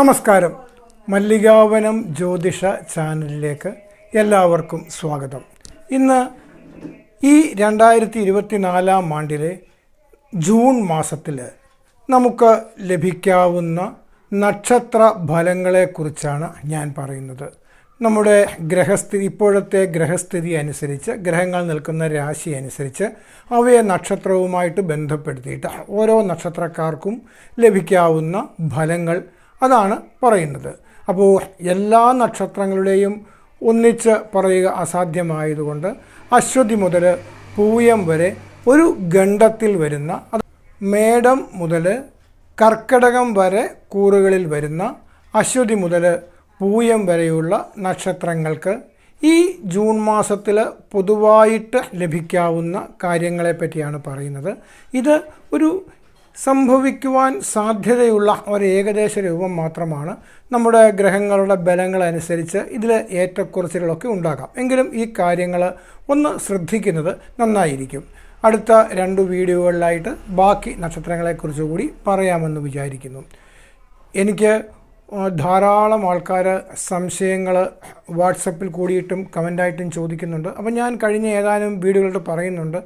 നമസ്കാരം. മല്ലികാവനം ജ്യോതിഷ ചാനലിലേക്ക് എല്ലാവർക്കും സ്വാഗതം. ഇന്ന് ഈ രണ്ടായിരത്തി ഇരുപത്തി നാലാം ആണ്ടിലെ ജൂൺ മാസത്തിൽ നമുക്ക് ലഭിക്കാവുന്ന നക്ഷത്ര ഫലങ്ങളെക്കുറിച്ചാണ് ഞാൻ പറയുന്നത്. നമ്മുടെ ഗ്രഹസ്ഥിതി ഇപ്പോഴത്തെ ഗ്രഹസ്ഥിതി അനുസരിച്ച് ഗ്രഹങ്ങൾ നിൽക്കുന്ന രാശി അനുസരിച്ച് അവയെ നക്ഷത്രവുമായിട്ട് ബന്ധപ്പെടുത്തിയിട്ട് ഓരോ നക്ഷത്രക്കാർക്കും ലഭിക്കാവുന്ന ഫലങ്ങൾ അതാണ് പറയുന്നത്. അപ്പോൾ എല്ലാ നക്ഷത്രങ്ങളുടെയും ഒന്നിച്ച് പറയുക അസാധ്യമായതുകൊണ്ട് അശ്വതി മുതൽ പൂയം വരെ ഒരു ഗണ്ഡത്തിൽ വരുന്ന മേടം മുതൽ കർക്കടകം വരെ കൂറുകളിൽ വരുന്ന അശ്വതി മുതൽ പൂയം വരെയുള്ള നക്ഷത്രങ്ങൾക്ക് ഈ ജൂൺ മാസത്തിൽ പൊതുവായിട്ട് ലഭിക്കാവുന്ന കാര്യങ്ങളെ പറ്റിയാണ് പറയുന്നത്. ഇത് ഒരു സംഭവിക്കുവാൻ സാധ്യതയുള്ള ഒരു ഏകദേശ രൂപം മാത്രമാണ് നമ്മുടെ ഗ്രഹങ്ങളുടെ ബലങ്ങളനുസരിച്ച് ഇതിൽ ഏറ്റക്കുറച്ചിലുകളൊക്കെ ഉണ്ടാകാം. എങ്കിലും ഈ കാര്യങ്ങൾ ഒന്ന് ശ്രദ്ധിക്കുന്നത് നന്നായിരിക്കും. അടുത്ത രണ്ട് വീഡിയോകളിലായിട്ട് ബാക്കി നക്ഷത്രങ്ങളെക്കുറിച്ച് കൂടി പറയാമെന്ന് വിചാരിക്കുന്നു. എനിക്ക് ധാരാളം ആൾക്കാർ സംശയങ്ങൾ വാട്സപ്പിൽ കൂടിയിട്ടും കമന്റായിട്ടും ചോദിക്കുന്നുണ്ട്. അപ്പോൾ ഞാൻ കഴിഞ്ഞ ഏതാനും വീഡിയോകളിൽ പറയുന്നുണ്ട്.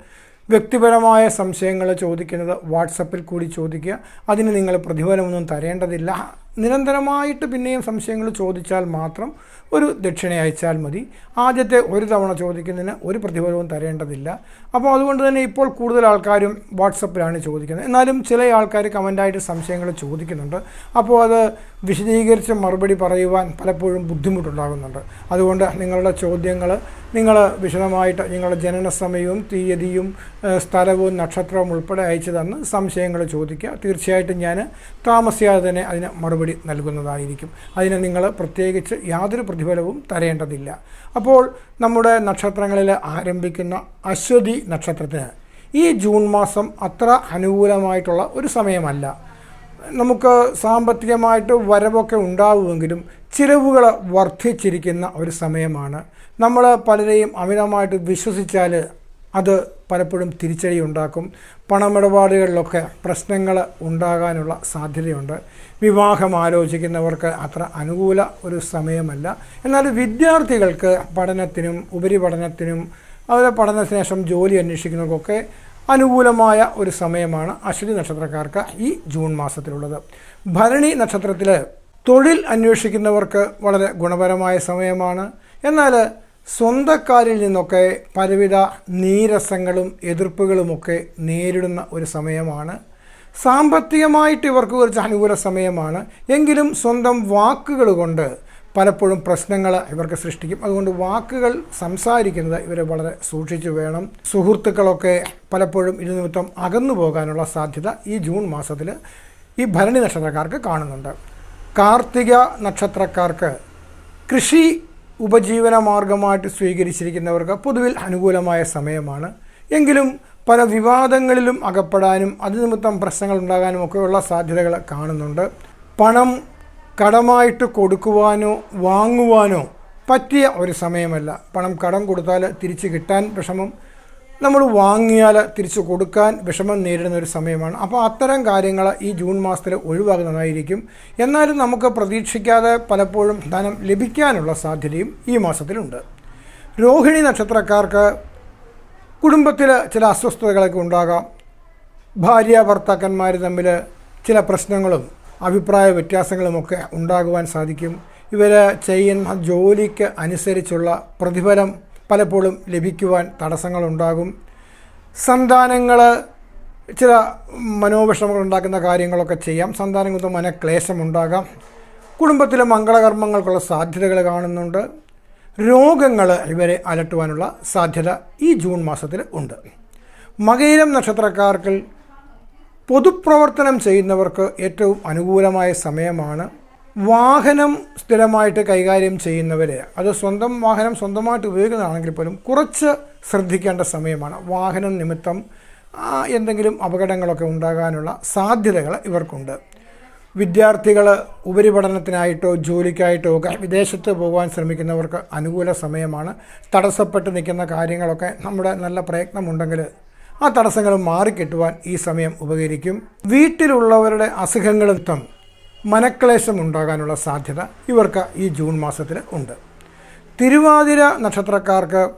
വ്യക്തിപരമായ സംശയങ്ങൾ ചോദിക്കുന്നത് വാട്സപ്പിൽ കൂടി ചോദിക്കുക. അതിന് നിങ്ങൾ പ്രതിഫലമൊന്നും തരേണ്ടതില്ല. നിരന്തരമായിട്ട് പിന്നെയും സംശയങ്ങൾ ചോദിച്ചാൽ മാത്രം ഒരു ദക്ഷിണ അയച്ചാൽ മതി. ആദ്യത്തെ ഒരു തവണ ചോദിക്കുന്നതിന് ഒരു പ്രതിഫലവും തരേണ്ടതില്ല. അപ്പോൾ അതുകൊണ്ട് തന്നെ ഇപ്പോൾ കൂടുതൽ ആൾക്കാരും വാട്സപ്പിലാണ് ചോദിക്കുന്നത്. എന്നാലും ചില ആൾക്കാർ കമന്റായിട്ട് സംശയങ്ങൾ ചോദിക്കുന്നുണ്ട്. അപ്പോൾ അത് വിശദീകരിച്ച് മറുപടി പറയുവാൻ പലപ്പോഴും ബുദ്ധിമുട്ടുണ്ടാകുന്നുണ്ട്. അതുകൊണ്ട് നിങ്ങളുടെ ചോദ്യങ്ങൾ നിങ്ങൾ വിശദമായിട്ട് നിങ്ങളുടെ ജനന സമയവും തീയതിയും സ്ഥലവും നക്ഷത്രവും ഉൾപ്പെടെ അയച്ചു തന്ന് സംശയങ്ങൾ ചോദിക്കുക. തീർച്ചയായിട്ടും ഞാൻ താമസിയാതെ തന്നെ അതിന് മറുപടി നൽകുന്നതായിരിക്കും. അതിന് നിങ്ങൾ പ്രത്യേകിച്ച് യാതൊരു പ്രതിഫലവും തരേണ്ടതില്ല. അപ്പോൾ നമ്മുടെ നക്ഷത്രങ്ങളിൽ ആരംഭിക്കുന്ന അശ്വതി നക്ഷത്രത്തിന് ഈ ജൂൺ മാസം അത്ര അനുകൂലമായിട്ടുള്ള ഒരു സമയമല്ല. നമുക്ക് സാമ്പത്തികമായിട്ട് വരവൊക്കെ ഉണ്ടാവുമെങ്കിലും ചിലവുകൾ വർദ്ധിച്ചിരിക്കുന്ന ഒരു സമയമാണ്. നമ്മൾ പലരെയും അമിതമായിട്ട് വിശ്വസിച്ചാൽ അത് പലപ്പോഴും തിരിച്ചടി ഉണ്ടാക്കും പണമിടപാടുകളിലൊക്കെ പ്രശ്നങ്ങൾ ഉണ്ടാകാനുള്ള സാധ്യതയുണ്ട്. വിവാഹം ആലോചിക്കുന്നവർക്ക് അത്ര അനുകൂല ഒരു സമയമല്ല. എന്നാൽ വിദ്യാർത്ഥികൾക്ക് പഠനത്തിനും ഉപരിപഠനത്തിനും അതുപോലെ പഠനത്തിനുശേഷം ജോലി അന്വേഷിക്കുന്നവർക്കൊക്കെ അനുകൂലമായ ഒരു സമയമാണ് അശ്വതി നക്ഷത്രക്കാർക്ക് ഈ ജൂൺ മാസത്തിലുള്ളത്. ഭരണി നക്ഷത്രത്തിൽ തൊഴിൽ അന്വേഷിക്കുന്നവർക്ക് വളരെ ഗുണപരമായ സമയമാണ്. എന്നാൽ സ്വന്തക്കാരിൽ നിന്നൊക്കെ പലവിധ നീരസങ്ങളും എതിർപ്പുകളുമൊക്കെ നേരിടുന്ന ഒരു സമയമാണ്. സാമ്പത്തികമായിട്ട് ഇവർക്ക് കുറച്ച് അനുകൂല സമയമാണ്. എങ്കിലും സ്വന്തം വാക്കുകൾ കൊണ്ട് പലപ്പോഴും പ്രശ്നങ്ങൾ ഇവർക്ക് സൃഷ്ടിക്കും. അതുകൊണ്ട് വാക്കുകൾ സംസാരിക്കുന്നത് ഇവരെ വളരെ സൂക്ഷിച്ചു വേണം. സുഹൃത്തുക്കളൊക്കെ പലപ്പോഴും ഇത് നിമിത്തം അകന്നു പോകാനുള്ള സാധ്യത ഈ ജൂൺ മാസത്തിൽ ഈ ഭരണി നക്ഷത്രക്കാർക്ക് കാണുന്നുണ്ട്. കാർത്തിക നക്ഷത്രക്കാർക്ക് കൃഷി ഉപജീവന മാർഗമായിട്ട് സ്വീകരിച്ചിരിക്കുന്നവർക്ക് പൊതുവിൽ അനുകൂലമായ സമയമാണ്. എങ്കിലും പല വിവാദങ്ങളിലും അകപ്പെടാനും അത് നിമിത്തം പ്രശ്നങ്ങൾ ഉണ്ടാകാനും ഒക്കെയുള്ള സാധ്യതകൾ കാണുന്നുണ്ട്. പണം കടമായിട്ട് കൊടുക്കുവാനോ വാങ്ങുവാനോ പറ്റിയ ഒരു സമയമല്ല. പണം കടം കൊടുത്താൽ തിരിച്ച് കിട്ടാൻ വിഷമം നമ്മൾ വാങ്ങിയാൽ തിരിച്ചു കൊടുക്കാൻ വിഷമം നേരിടുന്ന ഒരു സമയമാണ്. അപ്പോൾ അത്തരം കാര്യങ്ങൾ ഈ ജൂൺ മാസത്തിൽ ഒഴിവാകുന്നതായിരിക്കും. എന്നാലും നമുക്ക് പ്രതീക്ഷിക്കാതെ പലപ്പോഴും ധനം ലഭിക്കാനുള്ള സാധ്യതയും ഈ മാസത്തിലുണ്ട്. രോഹിണി നക്ഷത്രക്കാർക്ക് കുടുംബത്തിൽ ചില അസ്വസ്ഥതകളൊക്കെ ഉണ്ടാകാം. ഭാര്യ ഭർത്താക്കന്മാർ തമ്മിൽ ചില പ്രശ്നങ്ങളും അഭിപ്രായ വ്യത്യാസങ്ങളുമൊക്കെ ഉണ്ടാകുവാൻ സാധിക്കും. ഇവർ ചെയ്യുന്ന ജോലിക്ക് അനുസരിച്ചുള്ള പ്രതിഫലം പലപ്പോഴും ലഭിക്കുവാൻ തടസ്സങ്ങളുണ്ടാകും. സന്താനങ്ങൾ ചില മനോവിഷമങ്ങൾ ഉണ്ടാക്കുന്ന കാര്യങ്ങളൊക്കെ ചെയ്യാം. സന്താനങ്ങൾക്ക് മനക്ലേശമുണ്ടാകാം. കുടുംബത്തിലെ മംഗളകർമ്മങ്ങൾക്കുള്ള സാധ്യതകൾ കാണുന്നുണ്ട്. രോഗങ്ങൾ ഇവരെ അലട്ടുവാനുള്ള സാധ്യത ഈ ജൂൺ മാസത്തിൽ ഉണ്ട്. മകയിരം നക്ഷത്രക്കാർക്ക് പൊതുപ്രവർത്തനം ചെയ്യുന്നവർക്ക് ഏറ്റവും അനുകൂലമായ സമയമാണ് വാഹനം സ്ഥിരമായിട്ട് കൈകാര്യം ചെയ്യുന്നവർ അത് സ്വന്തം വാഹനം സ്വന്തമായിട്ട് ഉപയോഗിക്കുന്നതാണെങ്കിൽ പോലും കുറച്ച് ശ്രദ്ധിക്കേണ്ട സമയമാണ്. വാഹനം നിമിത്തം എന്തെങ്കിലും അപകടങ്ങളൊക്കെ ഉണ്ടാകാനുള്ള സാധ്യതകൾ ഇവർക്കുണ്ട്. വിദ്യാർത്ഥികൾ ഉപരിപഠനത്തിനായിട്ടോ ജോലിക്കായിട്ടോ ഒക്കെ വിദേശത്ത് പോകാൻ ശ്രമിക്കുന്നവർക്ക് അനുകൂല സമയമാണ്. തടസ്സപ്പെട്ട് നിൽക്കുന്ന കാര്യങ്ങളൊക്കെ നമ്മുടെ നല്ല പ്രയത്നമുണ്ടെങ്കിൽ ആ തടസ്സങ്ങൾ മാറിക്കിട്ടുവാൻ ഈ സമയം ഉപകരിക്കും. വീട്ടിലുള്ളവരുടെ അസുഖങ്ങളും മനക്ലേശം ഉണ്ടാകാനുള്ള സാധ്യത ഇവർക്ക് ഈ ജൂൺ മാസത്തിൽ ഉണ്ട്. തിരുവാതിര നക്ഷത്രക്കാർക്ക്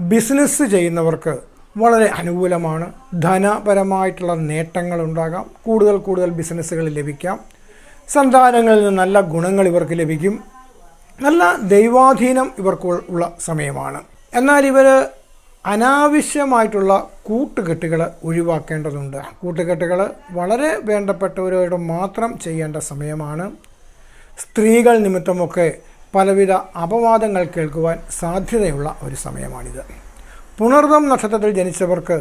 ബിസിനസ് ചെയ്യുന്നവർക്ക് വളരെ അനുകൂലമാണ്. ധനപരമായിട്ടുള്ള നേട്ടങ്ങൾ ഉണ്ടാകാം. കൂടുതൽ കൂടുതൽ ബിസിനസ്സുകൾ ലഭിക്കാം. സന്താനങ്ങളിൽ നിന്ന് നല്ല ഗുണങ്ങൾ ഇവർക്ക് ലഭിക്കും. നല്ല ദൈവാധീനം ഇവർക്ക് ഉള്ള സമയമാണ്. എന്നാൽ ഇവർ അനാവശ്യമായിട്ടുള്ള കൂട്ടുകെട്ടുകൾ ഒഴിവാക്കേണ്ടതുണ്ട്. കൂട്ടുകെട്ടുകൾ വളരെ വേണ്ടപ്പെട്ടവരോട് മാത്രം ചെയ്യേണ്ട സമയമാണ്. സ്ത്രീകൾ നിമിത്തമൊക്കെ പലവിധ അപവാദങ്ങൾ കേൾക്കുവാൻ സാധ്യതയുള്ള ഒരു സമയമാണിത്. പുണർദം നക്ഷത്രത്തിൽ ജനിച്ചവർക്ക്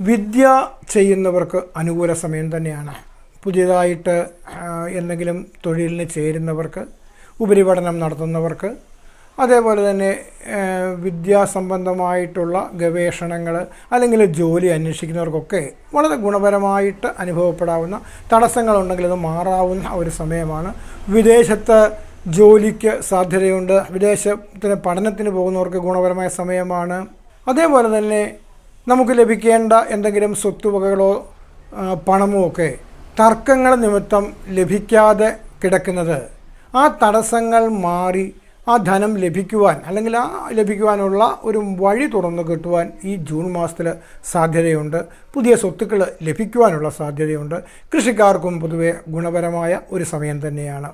വിദ്യ ചെയ്യുന്നവർക്ക് അനുകൂല സമയം തന്നെയാണ്. പുതിയതായിട്ട് എന്തെങ്കിലും തൊഴിലിന് ചേരുന്നവർക്ക് ഉപരിപഠനം നടത്തുന്നവർക്ക് അതേപോലെ തന്നെ വിദ്യാസംബന്ധമായിട്ടുള്ള ഗവേഷണങ്ങൾ അല്ലെങ്കിൽ ജോലി അന്വേഷിക്കുന്നവർക്കൊക്കെ വളരെ ഗുണപരമായിട്ട് അനുഭവപ്പെടാവുന്ന തടസ്സങ്ങളുണ്ടെങ്കിൽ അത് മാറാവുന്ന ഒരു സമയമാണ്. വിദേശത്ത് ജോലിക്ക് സാധ്യതയുണ്ട്. വിദേശത്തിന് പഠനത്തിന് പോകുന്നവർക്ക് ഗുണപരമായ സമയമാണ്. അതേപോലെ തന്നെ നമുക്ക് ലഭിക്കേണ്ട എന്തെങ്കിലും സ്വത്തുവകകളോ പണമോ ഒക്കെ തർക്കങ്ങൾ നിമിത്തം ലഭിക്കാതെ കിടക്കുന്നത്. ആ തടസ്സങ്ങൾ മാറി ആ ധനം ലഭിക്കുവാൻ അല്ലെങ്കിൽ ആ ലഭിക്കുവാനുള്ള ഒരു വഴി തുറന്നു കിട്ടുവാൻ ഈ ജൂൺ മാസത്തിൽ സാധ്യതയുണ്ട്. പുതിയ സ്വത്തുക്കൾ ലഭിക്കുവാനുള്ള സാധ്യതയുണ്ട്. കൃഷിക്കാർക്കും പൊതുവെ ഗുണപരമായ ഒരു സമയം തന്നെയാണ്.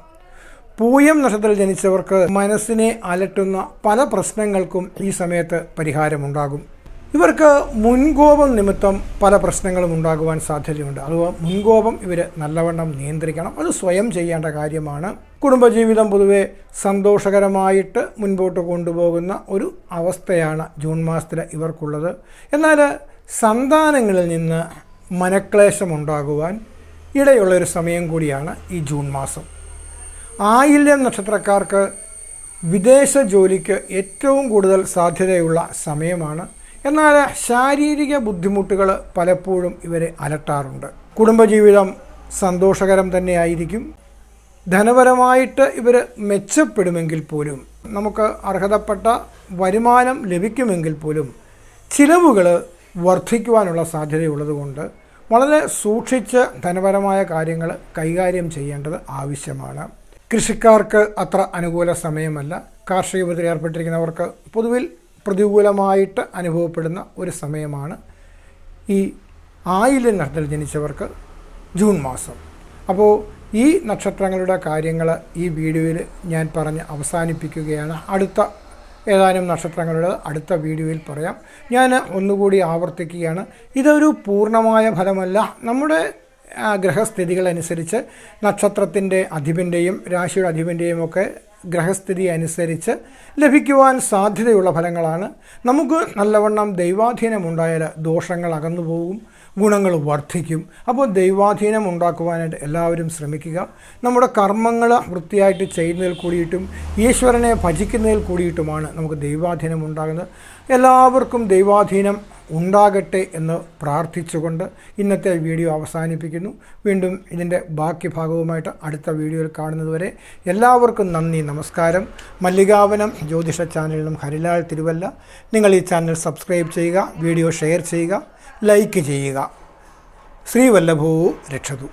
പൂയം നക്ഷത്രത്തിൽ ജനിച്ചവർക്ക് മനസ്സിനെ അലട്ടുന്ന പല പ്രശ്നങ്ങൾക്കും ഈ സമയത്ത് പരിഹാരമുണ്ടാകും. ഇവർക്ക് മുൻകോപം നിമിത്തം പല പ്രശ്നങ്ങളും ഉണ്ടാകുവാൻ സാധ്യതയുണ്ട്. അഥവാ മുൻകോപം ഇവർ നല്ലവണ്ണം നിയന്ത്രിക്കണം. അത് സ്വയം ചെയ്യേണ്ട കാര്യമാണ്. കുടുംബജീവിതം പൊതുവെ സന്തോഷകരമായിട്ട് മുൻപോട്ട് കൊണ്ടുപോകുന്ന ഒരു അവസ്ഥയാണ് ജൂൺ മാസത്തിൽ ഇവർക്കുള്ളത്. എന്നാൽ സന്താനങ്ങളിൽ നിന്ന് മനക്ലേശമുണ്ടാകുവാൻ ഇടയുള്ളൊരു സമയം കൂടിയാണ് ഈ ജൂൺ മാസം. ആയില്യം നക്ഷത്രക്കാർക്ക് വിദേശ ജോലിക്ക് ഏറ്റവും കൂടുതൽ സാധ്യതയുള്ള സമയമാണ്. എന്നാൽ ശാരീരിക ബുദ്ധിമുട്ടുകൾ പലപ്പോഴും ഇവരെ അലട്ടാറുണ്ട്. കുടുംബജീവിതം സന്തോഷകരം തന്നെയായിരിക്കും. ധനപരമായിട്ട് ഇവർ മെച്ചപ്പെടുമെങ്കിൽ പോലും നമുക്ക് അർഹതപ്പെട്ട വരുമാനം ലഭിക്കുമെങ്കിൽ പോലും ചിലവുകൾ വർദ്ധിക്കുവാനുള്ള സാധ്യതയുള്ളതുകൊണ്ട് വളരെ സൂക്ഷിച്ച് ധനപരമായ കാര്യങ്ങൾ കൈകാര്യം ചെയ്യേണ്ടത് ആവശ്യമാണ്. കൃഷിക്കാർക്ക് അത്ര അനുകൂല സമയമല്ല. കാർഷിക വിപത്തിൽ ഏർപ്പെട്ടിരിക്കുന്നവർക്ക് പൊതുവിൽ പ്രതികൂലമായിട്ട് അനുഭവപ്പെടുന്ന ഒരു സമയമാണ് ഈ ആയില്യ നക്ഷത്രത്തിൽ ജനിച്ചവർക്ക് ജൂൺ മാസം. അപ്പോൾ ഈ നക്ഷത്രങ്ങളുടെ കാര്യങ്ങൾ ഈ വീഡിയോയിൽ ഞാൻ പറഞ്ഞ് അവസാനിപ്പിക്കുകയാണ്. അടുത്ത ഏതാനും നക്ഷത്രങ്ങളുടെ അടുത്ത വീഡിയോയിൽ പറയാം. ഞാൻ ഒന്നുകൂടി ആവർത്തിക്കുകയാണ്. ഇതൊരു പൂർണമായ ഫലമല്ല. നമ്മുടെ ഗ്രഹസ്ഥിതികളനുസരിച്ച് നക്ഷത്രത്തിന്റെ അധിപന്റെയും രാശിയുടെ അധിപന്റെയും ഒക്കെ ഗ്രഹസ്ഥിതി അനുസരിച്ച് ലഭിക്കുവാൻ സാധ്യതയുള്ള ഫലങ്ങളാണ്. നമുക്ക് നല്ലവണ്ണം ദൈവാധീനമുണ്ടായാൽ ദോഷങ്ങൾ അകന്നു പോകും ഗുണങ്ങൾ വർദ്ധിക്കും. അപ്പോൾ ദൈവാധീനം ഉണ്ടാക്കുവാനായിട്ട് എല്ലാവരും ശ്രമിക്കുക. നമ്മുടെ കർമ്മങ്ങൾ വൃത്തിയായിട്ട് ചെയ്യുന്നതിൽ കൂടിയിട്ടും ഈശ്വരനെ ഭജിക്കുന്നതിൽ കൂടിയിട്ടുമാണ് നമുക്ക് ദൈവാധീനം ഉണ്ടാകുന്നത്. എല്ലാവർക്കും ദൈവാധീനം ഉണ്ടാകട്ടെ എന്ന് പ്രാർത്ഥിച്ചുകൊണ്ട് ഇന്നത്തെ വീഡിയോ അവസാനിപ്പിക്കുന്നു. വീണ്ടും ഇതിന്റെ ബാക്കി ഭാഗവുമായിട്ട് അടുത്ത വീഡിയോയിൽ കാണുന്നതുവരെ എല്ലാവർക്കും നന്ദി നമസ്കാരം. മല്ലികാവനം ജ്യോതിഷ ചാനലിനും ഹരിലാൽ തിരുവല്ല. നിങ്ങൾ ഈ ചാനൽ സബ്സ്ക്രൈബ് ചെയ്യുക വീഡിയോ ഷെയർ ചെയ്യുക ലൈക്ക് ചെയ്യുക. ശ്രീവല്ലഭോ രക്ഷതു.